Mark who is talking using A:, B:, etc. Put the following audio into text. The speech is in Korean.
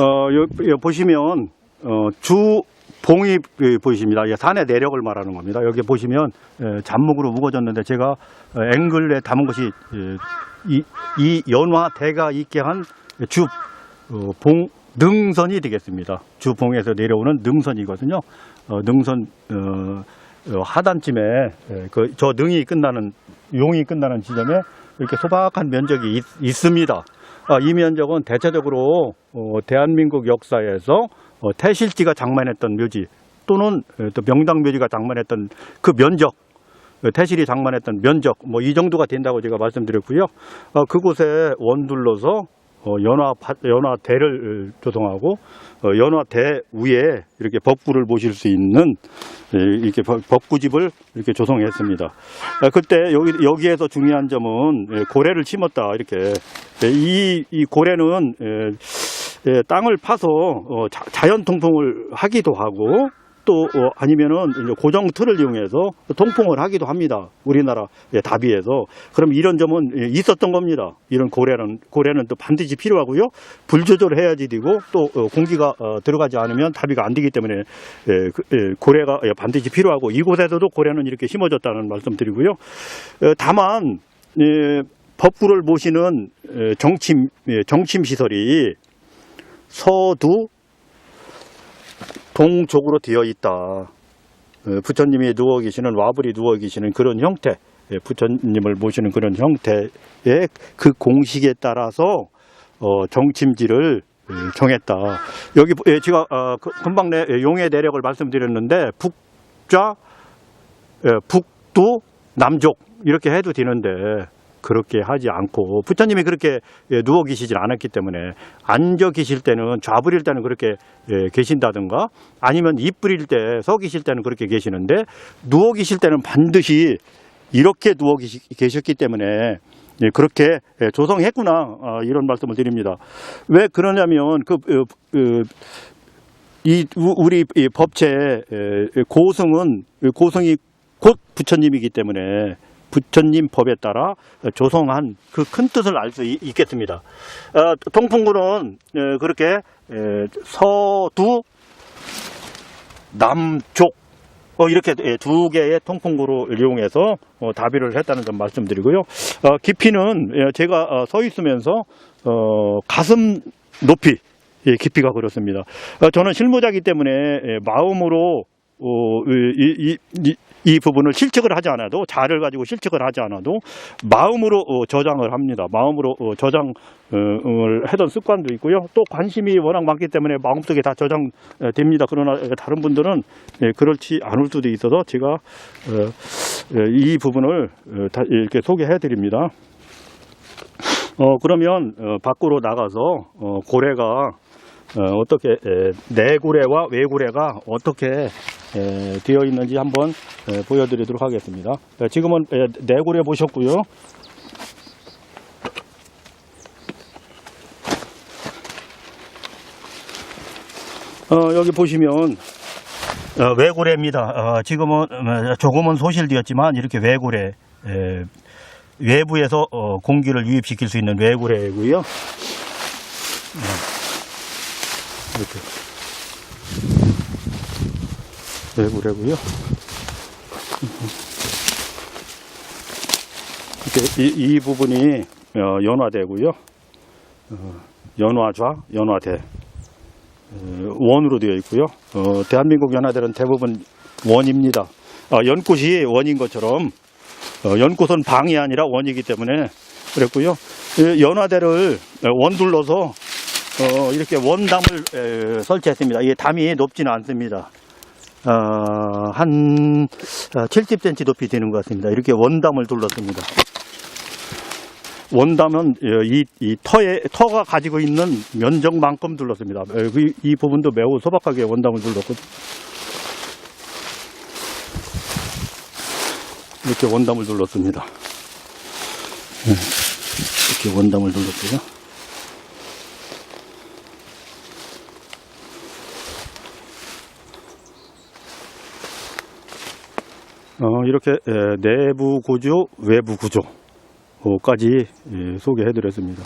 A: 어, 여, 여 보시면 어, 주 봉이 예, 보이십니다. 예, 산의 내력을 말하는 겁니다. 여기 보시면 예, 잔목으로 우거졌는데 제가 어, 앵글에 담은 것이 예, 이, 이 연화 대가 있게 한주 어, 봉 능선이 되겠습니다. 주 봉에서 내려오는 능선이거든요. 어, 능선 어, 어, 하단쯤에 예, 그, 저 능이 끝나는 용이 끝나는 지점에 이렇게 소박한 면적이 있, 있습니다. 아, 이 면적은 대체적으로 어, 대한민국 역사에서 어, 태실지가 장만했던 묘지 또는 어, 또 명당 묘지가 장만했던 그 면적 어, 태실이 장만했던 면적 뭐 이 정도가 된다고 제가 말씀드렸고요. 어, 그곳에 원둘러서 어, 연화 파- 연화대를 조성하고 어, 연화대 위에 이렇게 법구를 모실 수 있는 예, 이렇게 법- 법구집을 이렇게 조성했습니다. 아, 그때 여기 여기에서 중요한 점은 예, 고래를 심었다 이렇게 예, 이, 이 고래는 예, 예, 땅을 파서 어, 자, 자연 통풍을 하기도 하고 또 어, 아니면은 이제 고정 틀을 이용해서 통풍을 하기도 합니다. 우리나라 예, 다비에서 그럼 이런 점은 예, 있었던 겁니다. 이런 고래는 고래는 또 반드시 필요하고요. 불 조절을 해야지 되고 또 어, 공기가 어, 들어가지 않으면 다비가 안 되기 때문에 예, 그, 예, 고래가 예, 반드시 필요하고 이곳에서도 고래는 이렇게 심어졌다는 말씀드리고요. 어, 다만 예, 법구를 모시는 예, 정침 예, 정침 시설이 서두 동쪽으로 되어 있다. 어, 부처님이 누워 계시는 와불이 누워 계시는 그런 형태, 예, 부처님을 모시는 그런 형태의 그 공식에 따라서 어, 정침지를 예, 정했다. 여기 예, 제가 어, 그- 금방 내 용의 내력을 말씀드렸는데 북좌, 예, 북두, 남쪽 이렇게 해도 되는데 그렇게 하지 않고 부처님이 그렇게 예, 누워 계시질 않았기 때문에 앉아 계실 때는 좌부릴 때는 그렇게 예, 계신다든가 아니면 입부릴 때서 계실 때는 그렇게 계시는데 누워 계실 때는 반드시 이렇게 누워 계셨기 때문에 예, 그렇게 예, 조성했구나 아, 이런 말씀을 드립니다. 왜 그러냐면 그 어, 어, 이 우- 우리 이 법체 에, 고승은 고승이 곧 부처님이기 때문에 부처님 법에 따라 조성한 그 큰 뜻을 알 수 있겠습니다. 어, 통풍구는 에, 그렇게 에, 서두 남쪽 어, 이렇게 예, 두 개의 통풍구를 이용해서 어, 다비를 했다는 점 말씀드리고요. 어, 깊이는 예, 제가 어, 서 있으면서 어, 가슴 높이 예, 깊이가 그렇습니다. 어, 저는 실무자이기 때문에 예, 마음으로 어, 이, 이, 이, 이 부분을 실측을 하지 않아도 자를 가지고 실측을 하지 않아도 마음으로 어, 저장을 합니다. 마음으로 어, 저장을 하던 습관도 있고요. 또 관심이 워낙 많기 때문에 마음속에 다 저장됩니다. 그러나 다른 분들은 예, 그렇지 않을 수도 있어서 제가 어, 예, 이 부분을 어, 다 이렇게 소개해 드립니다. 어, 그러면 어, 밖으로 나가서 어, 고래가 어, 어떻게 에, 내고래와 외고래가 어떻게 에, 되어 있는지 한번 에, 보여드리도록 하겠습니다. 에, 지금은 에, 내고래 보셨고요. 어, 여기 보시면 어, 외고래입니다. 어, 지금은 어, 조금은 소실되었지만 이렇게 외고래 에, 외부에서 어, 공기를 유입시킬 수 있는 외고래고요. 어, 이렇게 외고래고요. 이렇게 이, 이 부분이 어, 연화되고요. 어, 연화좌, 연화대 어, 원으로 되어 있고요. 어, 대한민국 연화대는 대부분 원입니다. 아, 연꽃이 원인 것처럼 어, 연꽃은 방이 아니라 원이기 때문에 그랬고요. 이 연화대를 원둘러서 어, 이렇게 원담을 에, 설치했습니다. 이게 담이 높지는 않습니다. 어, 한 70cm 높이 되는 것 같습니다. 이렇게 원담을 둘렀습니다. 원담은 어, 이, 이 터에 터가 가지고 있는 면적만큼 둘렀습니다. 에, 그- 이 부분도 매우 소박하게 원담을 둘렀고 이렇게 원담을 둘렀습니다. 네, 이렇게 원담을 둘렀고요. 어, 이렇게 에, 내부 구조, 외부 구조까지 예, 소개해 드렸습니다.